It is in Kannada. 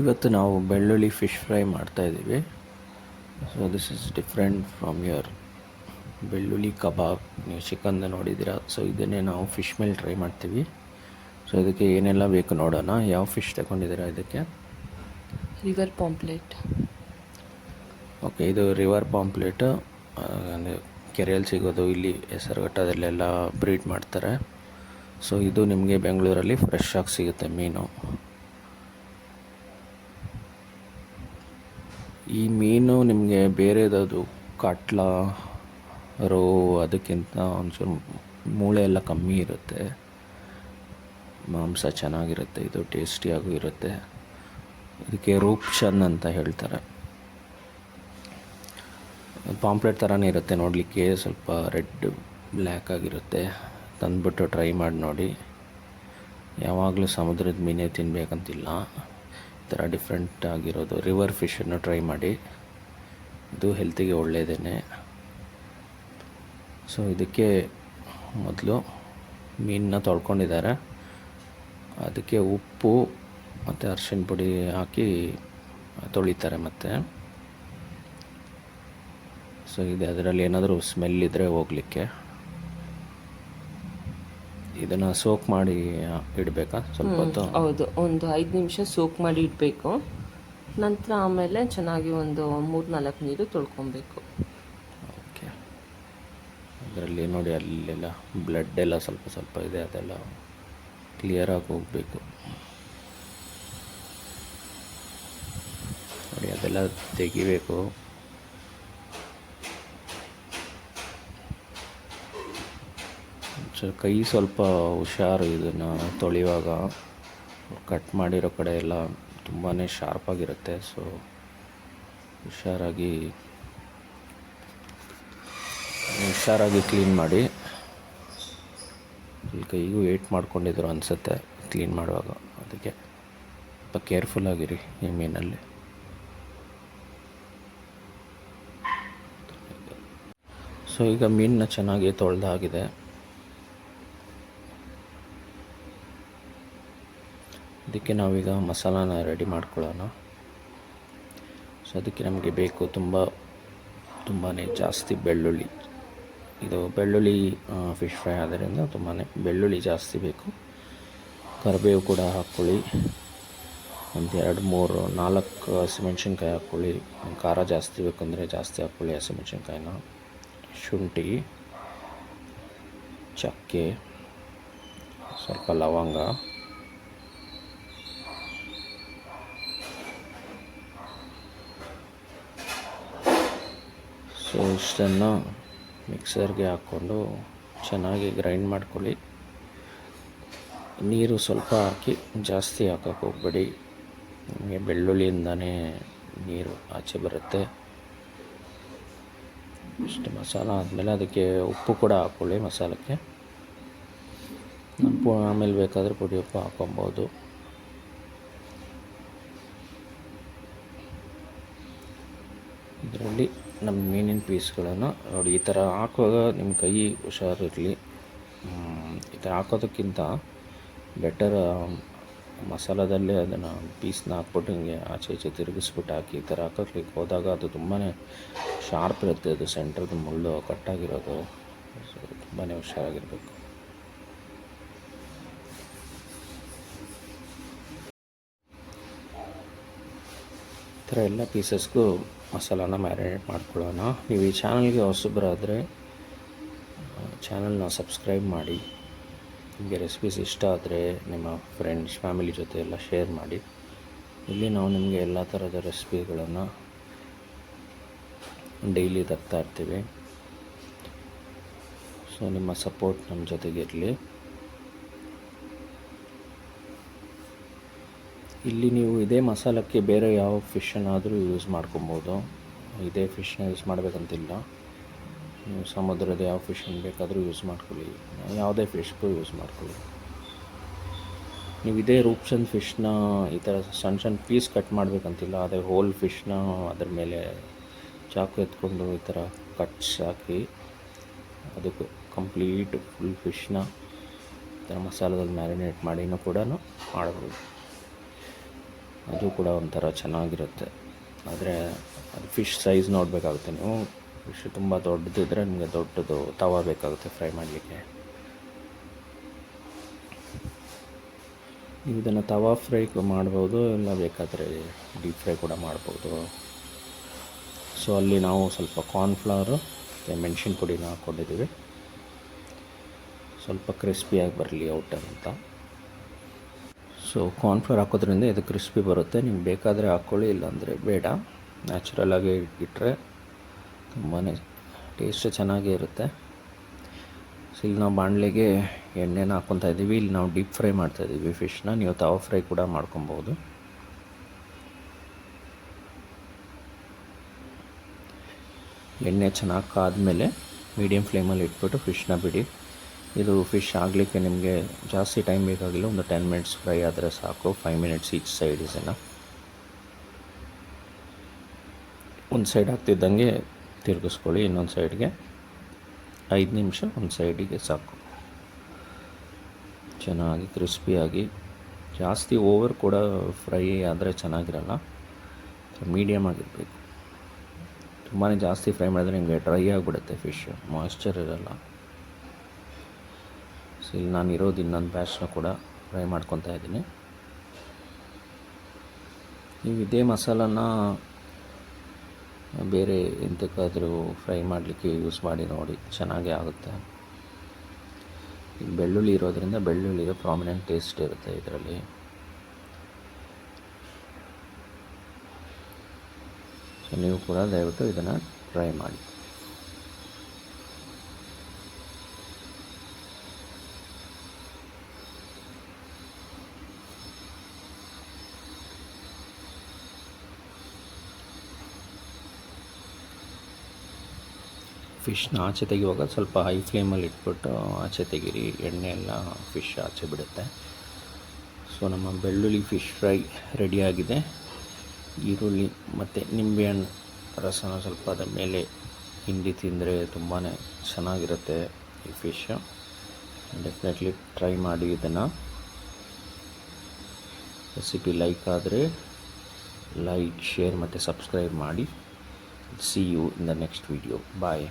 ಇವತ್ತು ನಾವು ಬೆಳ್ಳುಳ್ಳಿ ಫಿಶ್ ಫ್ರೈ ಮಾಡ್ತಾ ಇದ್ದೀವಿ. So this is different from your ಬೆಳ್ಳುಳ್ಳಿ ಕಬಾಬ್ ನೀವು ಚಿಕನ್ದು ನೋಡಿದ್ದೀರಾ? ಸೊ ಇದನ್ನೇ ನಾವು ಫಿಶ್ ಮೇಲೆ ಟ್ರೈ ಮಾಡ್ತೀವಿ. ಸೊ ಇದಕ್ಕೆ ಏನೆಲ್ಲ ಬೇಕು ನೋಡೋಣ. ಯಾವ ಫಿಶ್ ತಗೊಂಡಿದ್ದೀರಾ ಇದಕ್ಕೆ? ರಿವರ್ ಪಾಂಪ್ಲೇಟ್ ಓಕೆ ಇದು ರಿವರ್ ಪಾಂಪ್ಲೇಟ್ ಅಂದರೆ ಕೆರೆಯಲ್ಲಿ ಸಿಗೋದು ಇಲ್ಲಿ ಹೆಸರುಘಟ್ಟದಲ್ಲೆಲ್ಲ ಬ್ರೀಡ್ ಮಾಡ್ತಾರೆ. ಸೊ ಇದು ನಿಮಗೆ ಬೆಂಗಳೂರಲ್ಲಿ ಫ್ರೆಶ್ ಆಗಿ ಸಿಗುತ್ತೆ ಮೀನು. ಈ ಮೀನು ನಿಮಗೆ ಬೇರೆದಾದ್ರು ಕಟ್ಲ, ರೋ ಅದಕ್ಕಿಂತ ಒಂಚೂರು ಮೂಳೆ ಎಲ್ಲ ಕಮ್ಮಿ ಇರುತ್ತೆ. ಮಾಂಸ ಚೆನ್ನಾಗಿರುತ್ತೆ, ಇದು ಟೇಸ್ಟಿಯಾಗೂ ಇರುತ್ತೆ. ಇದಕ್ಕೆ ರೂಪ್ಷನ್ ಅಂತ ಹೇಳ್ತಾರೆ. ಪಾಂಪ್ಲೆಟ್ ಥರನೇ ಇರುತ್ತೆ ನೋಡಲಿಕ್ಕೆ, ಸ್ವಲ್ಪ ರೆಡ್, ಬ್ಲ್ಯಾಕ್ ಆಗಿರುತ್ತೆ. ತಂದುಬಿಟ್ಟು ಟ್ರೈ ಮಾಡಿ ನೋಡಿ. ಯಾವಾಗಲೂ ಸಮುದ್ರದ ಮೀನೇ ತಿನ್ನಬೇಕಂತಿಲ್ಲ ಥರ ಡಿಫ್ರೆಂಟ್ ಆಗಿರೋದು. ರಿವರ್ ಫಿಶನ್ನು ಟ್ರೈ ಮಾಡಿ. ಇದು ಹೆಲ್ತಿಗೆ ಒಳ್ಳೆಯದೇ ಸೊ ಇದಕ್ಕೆ ಮೊದಲು ಮೀನನ್ನ ತೊಳ್ಕೊಂಡಿದ್ದಾರೆ. ಅದಕ್ಕೆ ಉಪ್ಪು ಮತ್ತು ಅರ್ಶಿಣ ಪುಡಿ ಹಾಕಿ ತೊಳಿತಾರೆ ಮತ್ತು. ಸೊ ಇದೆ ಅದರಲ್ಲಿ ಏನಾದರೂ ಸ್ಮೆಲ್ ಇದ್ದರೆ ಹೋಗಲಿಕ್ಕೆ. ಇದನ್ನು ಸೋಕ್ ಮಾಡಿ ಇಡಬೇಕಾ? ಸ್ವಲ್ಪ ಹೊತ್ತು? ಹೌದು. ಒಂದು ಐದು ನಿಮಿಷ ಸೋಕ್ ಮಾಡಿ ಇಡಬೇಕು. ನಂತರ ಆಮೇಲೆ ಚೆನ್ನಾಗಿ ಒಂದು ಮೂರು ನಾಲ್ಕು ನೀರು ತೊಳ್ಕೊಬೇಕು. ಓಕೆ. ಅದರಲ್ಲಿ ನೋಡಿ ಅಲ್ಲೆಲ್ಲ ಬ್ಲಡ್ ಎಲ್ಲ ಸ್ವಲ್ಪ ಸ್ವಲ್ಪ ಇದೆ ಅದೆಲ್ಲ ಕ್ಲಿಯರಾಗಿ ಹೋಗಬೇಕು. ನೋಡಿ ಅದೆಲ್ಲ ತೆಗಿಬೇಕು. ಕೈ ಸ್ವಲ್ಪ ಹುಷಾರು, ಇದನ್ನು ತೊಳೆಯುವಾಗ ಕಟ್ ಮಾಡಿರೋ ಕಡೆ ಎಲ್ಲ ತುಂಬಾ ಶಾರ್ಪಾಗಿರುತ್ತೆ ಸೊ ಹುಷಾರಾಗಿ ಹುಷಾರಾಗಿ ಕ್ಲೀನ್ ಮಾಡಿ. ಇಲ್ಲಿ ಕೈಗೂ ವೇಟ್ ಮಾಡ್ಕೊಂಡಿದ್ರು ಅನಿಸುತ್ತೆ ಕ್ಲೀನ್ ಮಾಡುವಾಗ. ಅದಕ್ಕೆ ಸ್ವಲ್ಪ ಕೇರ್ಫುಲ್ ಆಗಿರಿ ಈ ಮೀನಲ್ಲಿ. ಸೊ ಈಗ ಮೀನನ್ನ ಚೆನ್ನಾಗಿ ತೊಳೆದಾಗಿದೆ. ಅದಕ್ಕೆ ನಾವೀಗ ಮಸಾಲಾನ ರೆಡಿ ಮಾಡ್ಕೊಳ್ಳೋಣ. ಸೊ ಅದಕ್ಕೆ ನಮಗೆ ಬೇಕು ತುಂಬ ತುಂಬಾ ಜಾಸ್ತಿ ಬೆಳ್ಳುಳ್ಳಿ. ಇದು ಬೆಳ್ಳುಳ್ಳಿ ಫಿಶ್ ಫ್ರೈ ಆದ್ದರಿಂದ ತುಂಬಾ ಬೆಳ್ಳುಳ್ಳಿ ಜಾಸ್ತಿ ಬೇಕು. ಕರಿಬೇವು ಕೂಡ ಹಾಕ್ಕೊಳ್ಳಿ. ಒಂದು ಎರಡು, ಮೂರು, ನಾಲ್ಕು ಹಸಿಮೆಣ್ಸಿನ್ಕಾಯಿ ಹಾಕ್ಕೊಳ್ಳಿ. ಖಾರ ಜಾಸ್ತಿ ಬೇಕಂದರೆ ಜಾಸ್ತಿ ಹಾಕ್ಕೊಳ್ಳಿ ಹಸಿಮೆಣ್ಸಿನ್ಕಾಯಿನ ಶುಂಠಿ, ಚಕ್ಕೆ, ಸ್ವಲ್ಪ ಲವಂಗ. ಸೊ ಇಷ್ಟನ್ನು ಮಿಕ್ಸರ್ಗೆ ಹಾಕ್ಕೊಂಡು ಚೆನ್ನಾಗಿ ಗ್ರೈಂಡ್ ಮಾಡ್ಕೊಳ್ಳಿ. ನೀರು ಸ್ವಲ್ಪ ಹಾಕಿ ಜಾಸ್ತಿ ಹಾಕಕ್ಕೆ ಹೋಗ್ಬೇಡಿ. ನಿಮಗೆ ಬೆಳ್ಳುಳ್ಳಿಯಿಂದನೇ ನೀರು ಆಚೆ ಬರುತ್ತೆ. ಇಷ್ಟು ಮಸಾಲ ಆದಮೇಲೆ ಅದಕ್ಕೆ ಉಪ್ಪು ಕೂಡ ಹಾಕ್ಕೊಳ್ಳಿ ಮಸಾಲಕ್ಕೆ. ಆಮೇಲೆ ಬೇಕಾದರೆ ಪುಡಿ ಉಪ್ಪು ಹಾಕೊಬೋದು ಇದರಲ್ಲಿ ನಮ್ಮ ಮೀನಿನ ಪೀಸ್ಗಳನ್ನು ನೋಡಿ, ಈ ಥರ ಹಾಕುವಾಗ ನಿಮ್ಮ ಕೈ ಹುಷಾರಿರಲಿ ಈ ಥರ ಹಾಕೋದಕ್ಕಿಂತ ಬೆಟರ್ ಮಸಾಲದಲ್ಲೇ ಅದನ್ನು ಪೀಸ್ನ ಹಾಕ್ಬಿಟ್ಟು ಹಿಂಗೆ ಆಚೆ ಈಚೆ ತಿರುಗಿಸ್ಬಿಟ್ಟು ಹಾಕಿ ಈ ಥರ ಹಾಕೋಕ್ಕೆ ಹೋದಾಗ ಅದು ತುಂಬಾ ಶಾರ್ಪ್ ಇರುತ್ತೆ. ಅದು ಸೆಂಟ್ರದ್ದು ಮುಳ್ಳು ಕಟ್ಟಾಗಿರೋದು ತುಂಬಾ ಹುಷಾರಾಗಿರಬೇಕು. ಥರ ಎಲ್ಲ ಪೀಸಸ್ಗೂ ಮಸಾಲಾನ ಮ್ಯಾರಿನೇಟ್ ಮಾಡ್ಕೊಳ್ಳೋಣ. ನೀವು ಈ ಚಾನಲ್ಗೆ ಹೊಸಬರಾದರೆ, ಚಾನಲ್ನ ಸಬ್ಸ್ಕ್ರೈಬ್ ಮಾಡಿ. ನಿಮಗೆ ರೆಸಿಪೀಸ್ ಇಷ್ಟ ಆದರೆ ನಿಮ್ಮ ಫ್ರೆಂಡ್ಸ್, ಫ್ಯಾಮಿಲಿ ಜೊತೆ ಎಲ್ಲ ಶೇರ್ ಮಾಡಿ. ಇಲ್ಲಿ ನಾವು ನಿಮಗೆ ಎಲ್ಲ ಥರದ ರೆಸಿಪಿಗಳನ್ನು ಡೈಲಿ ತರ್ತಾ ಇರ್ತೀವಿ. ಸೊ, ನಿಮ್ಮ ಸಪೋರ್ಟ್ ನಮ್ಮ ಜೊತೆಗಿರಲಿ ಇಲ್ಲಿ ನೀವು ಇದೇ ಮಸಾಲಕ್ಕೆ ಬೇರೆ ಯಾವ ಫಿಶನ್ನಾದರೂ ಯೂಸ್ ಮಾಡ್ಕೊಬೋದು. ಇದೇ ಫಿಶ್ನ ಯೂಸ್ ಮಾಡಬೇಕಂತಿಲ್ಲ. ನೀವು ಸಮುದ್ರದ ಯಾವ ಫಿಶನ್ನು ಬೇಕಾದರೂ ಯೂಸ್ ಮಾಡ್ಕೊಳ್ಳಿ. ಯಾವುದೇ ಫಿಶ್ಗೂ ಯೂಸ್ ಮಾಡ್ಕೊಳ್ಳಿ. ನೀವು ಇದೇ ರೂಪ್ಸನ್ ಫಿಶ್ನ ಈ ಥರ ಸಣ್ಣ ಸಣ್ಣ ಪೀಸ್ ಕಟ್ ಮಾಡಬೇಕಂತಿಲ್ಲ. ಅದೇ ಹೋಲ್ ಫಿಶ್ನ ಅದ್ರ ಮೇಲೆ ಚಾಕು ಎತ್ಕೊಂಡು ಈ ಥರ ಕಟ್ಸ್ ಹಾಕಿ ಅದಕ್ಕೆ ಕಂಪ್ಲೀಟ್ ಫುಲ್ ಫಿಶ್ನ ಈ ಥರ ಮಸಾಲದಲ್ಲಿ ಮ್ಯಾರಿನೇಟ್ ಮಾಡಿನೂ ಕೂಡ ಮಾಡ್ಬೋದು. ಅದು ಕೂಡ ಒಂಥರ ಚೆನ್ನಾಗಿರುತ್ತೆ. ಆದರೆ ಅದು ಫಿಶ್ ಸೈಜ್ ನೋಡಬೇಕಾಗುತ್ತೆ ನೀವು. ಫಿಶ್ ತುಂಬ ದೊಡ್ಡದಿದ್ದರೆ ನಿಮಗೆ ದೊಡ್ಡದು ತವಾ ಬೇಕಾಗುತ್ತೆ ಫ್ರೈ ಮಾಡಲಿಕ್ಕೆ. ನೀವು ಇದನ್ನು ತವಾ ಫ್ರೈ ಮಾಡ್ಬೋದು, ಇಲ್ಲ ಬೇಕಾದರೆ ಡೀಪ್ ಫ್ರೈ ಕೂಡ ಮಾಡ್ಬೋದು. ಸೊ ಅಲ್ಲಿ ನಾವು ಸ್ವಲ್ಪ ಕಾರ್ನ್ಫ್ಲವರು ಮತ್ತು ಮೆಣಸಿನ ಪುಡಿನ ಹಾಕ್ಕೊಂಡಿದ್ದೀವಿ. ಸ್ವಲ್ಪ ಕ್ರಿಸ್ಪಿಯಾಗಿ ಬರಲಿ ಔಟರ್ ಅಂತ. ಸೊ ಕಾರ್ನ್ಫ್ಲೋರ್ ಹಾಕೋದ್ರಿಂದ ಇದು ಕ್ರಿಸ್ಪಿ ಬರುತ್ತೆ. ನಿಮ್ಗೆ ಬೇಕಾದರೆ ಹಾಕ್ಕೊಳ್ಳಿ ಇಲ್ಲಾಂದರೆ ಬೇಡ. ನ್ಯಾಚುರಲಾಗಿ ಇಟ್ಟರೆ ತುಂಬಾ ಟೇಸ್ಟ್ ಚೆನ್ನಾಗೇ ಇರುತ್ತೆ. ಸೊ ಇಲ್ಲಿ ನಾವು ಬಾಣಲೆಗೆ ಎಣ್ಣೆನ ಹಾಕ್ಕೊತಾ ಇದ್ದೀವಿ. ಇಲ್ಲಿ ನಾವು ಡೀಪ್ ಫ್ರೈ ಮಾಡ್ತಾ ಇದ್ದೀವಿ ಫಿಶ್ನ ನೀವು ತವಾ ಫ್ರೈ ಕೂಡ ಮಾಡ್ಕೊಬೋದು ಎಣ್ಣೆ ಚೆನ್ನಾಗಿ ಕಾದ್ಮೇಲೆ ಮೀಡಿಯಮ್ ಫ್ಲೇಮಲ್ಲಿ ಇಟ್ಬಿಟ್ಟು ಫಿಶ್ನ ಬಿಡಿ. ಇದು ಫಿಶ್ ಆಗಲಿಕ್ಕೆ ನಿಮಗೆ ಜಾಸ್ತಿ ಟೈಮ್ ಬೇಕಾಗಿಲ್ಲ, ಒಂದು ಟೆನ್ ಮಿನಿಟ್ಸ್ ಫ್ರೈ ಆದರೆ ಸಾಕು. ಫೈವ್ ಮಿನಿಟ್ಸ್ ಈಚ್ ಸೈಡ್ ಒಂದು ಸೈಡ್ ಆಗ್ತಿದ್ದಂಗೆ ತಿರುಗಿಸ್ಕೊಳ್ಳಿ, ಇನ್ನೊಂದು ಸೈಡ್ಗೆ ಐದು ನಿಮಿಷ ಒಂದು ಸೈಡಿಗೆ ಸಾಕು. ಚೆನ್ನಾಗಿ ಕ್ರಿಸ್ಪಿಯಾಗಿ ಜಾಸ್ತಿ ಓವರ್ ಕೂಡ ಫ್ರೈ ಆದರೆ ಚೆನ್ನಾಗಿರಲ್ಲ. ಮೀಡಿಯಮ್ ಆಗಿರಬೇಕು. ತುಂಬಾ ಜಾಸ್ತಿ ಫ್ರೈ ಮಾಡಿದ್ರೆ ನಿಮಗೆ ಡ್ರೈ ಆಗಿಬಿಡುತ್ತೆ ಫಿಶ್ ಮಾಯ್ಶ್ಚರ್ ಇರಲ್ಲ. ಇಲ್ಲಿ ನಾನು ಇರೋದು ಇನ್ನೊಂದು ಬ್ಯಾಚ್ನ ಕೂಡ ಫ್ರೈ ಮಾಡ್ಕೊತಾ ಇದ್ದೀನಿ. ನೀವು ಇದೇ ಮಸಾಲನ ಬೇರೆ ಎಂತಕ್ಕಾದರೂ ಫ್ರೈ ಮಾಡಲಿಕ್ಕೆ ಯೂಸ್ ಮಾಡಿ ನೋಡಿ, ಚೆನ್ನಾಗೇ ಆಗುತ್ತೆ. ಬೆಳ್ಳುಳ್ಳಿ ಇರೋದರಿಂದ ಬೆಳ್ಳುಳ್ಳಿಗೆ ಪ್ರಾಮಿನೆಂಟ್ ಟೇಸ್ಟ್ ಇರುತ್ತೆ ಇದರಲ್ಲಿ. ಸೊ ನೀವು ಕೂಡ ದಯವಿಟ್ಟು ಇದನ್ನು ಟ್ರೈ ಮಾಡಿ. ಫಿಶ್ನ ಆಚೆ ತೆಗೆಯುವಾಗ ಸ್ವಲ್ಪ ಹೈ ಫ್ಲೇಮಲ್ಲಿ ಇಟ್ಬಿಟ್ಟು ಆಚೆ ತೆಗೀರಿ ಎಣ್ಣೆ ಎಲ್ಲ ಫಿಶ್ ಆಚೆ ಬಿಡುತ್ತೆ. ಸೊ, ನಮ್ಮ ಬೆಳ್ಳುಳ್ಳಿ ಫಿಶ್ ಫ್ರೈ ರೆಡಿಯಾಗಿದೆ. ಈರುಳ್ಳಿ ಮತ್ತು ನಿಂಬೆಹಣ್ಣು, ರಸನ ಸ್ವಲ್ಪ ಅದರ ಮೇಲೆ ಹಿಂಡಿ ತಿಂದರೆ ತುಂಬಾ ಚೆನ್ನಾಗಿರುತ್ತೆ ಈ ಫಿಶ್. ಡೆಫಿನೆಟ್ಲಿ ಟ್ರೈ ಮಾಡಿ ಇದನ್ನು. ರೆಸಿಪಿ ಲೈಕ್ ಆದರೆ ಲೈಕ್, ಶೇರ್ ಮತ್ತು ಸಬ್ಸ್ಕ್ರೈಬ್ ಮಾಡಿ. See you in the next video bye